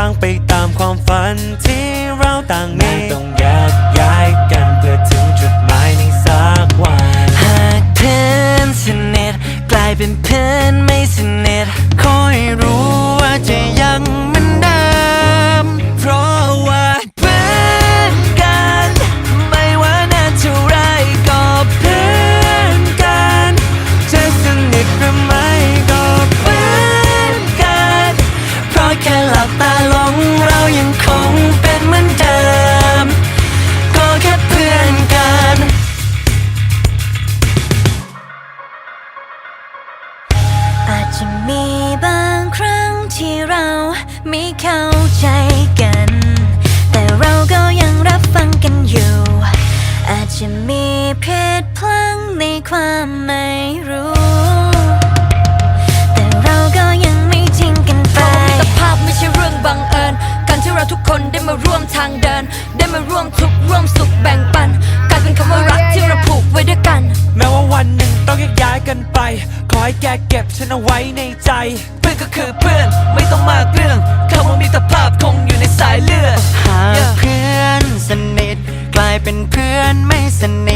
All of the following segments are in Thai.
ทางไปตามความฝันที่เราต่างมีต้องแยกย้ายกันเพื่อถึงจุดหมายในสักวันหากเพื่อนสนิทกลายเป็นเพื่อนไม่สนิทขอให้รู้ว่าจะยัง มีบางครั้งที่เราไม่เข้า เราทุกคนได้มาร่วมทางเดิน ได้มาร่วมทุกข์ร่วมสุขแบ่งปันกลายเป็นคำว่ารักที่เราผูกไว้ด้วยกัน แม้ว่าวันหนึ่งต้องแยกย้ายกันไป ขอให้แกเก็บฉันเอาไว้ในใจ เพื่อนก็คือเพื่อนไม่ต้องมากเรื่องคำว่ามิตรภาพคงอยู่ในสายเลือดหากเพื่อนสนิทกลายเป็นเพื่อนไม่สนิท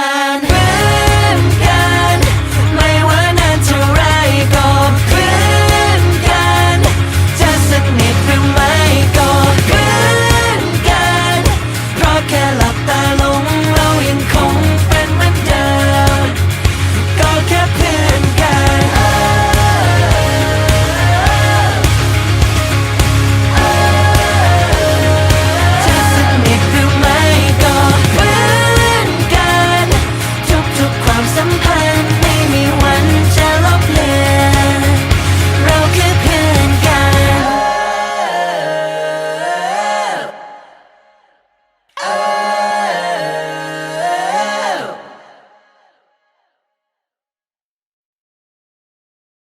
ัน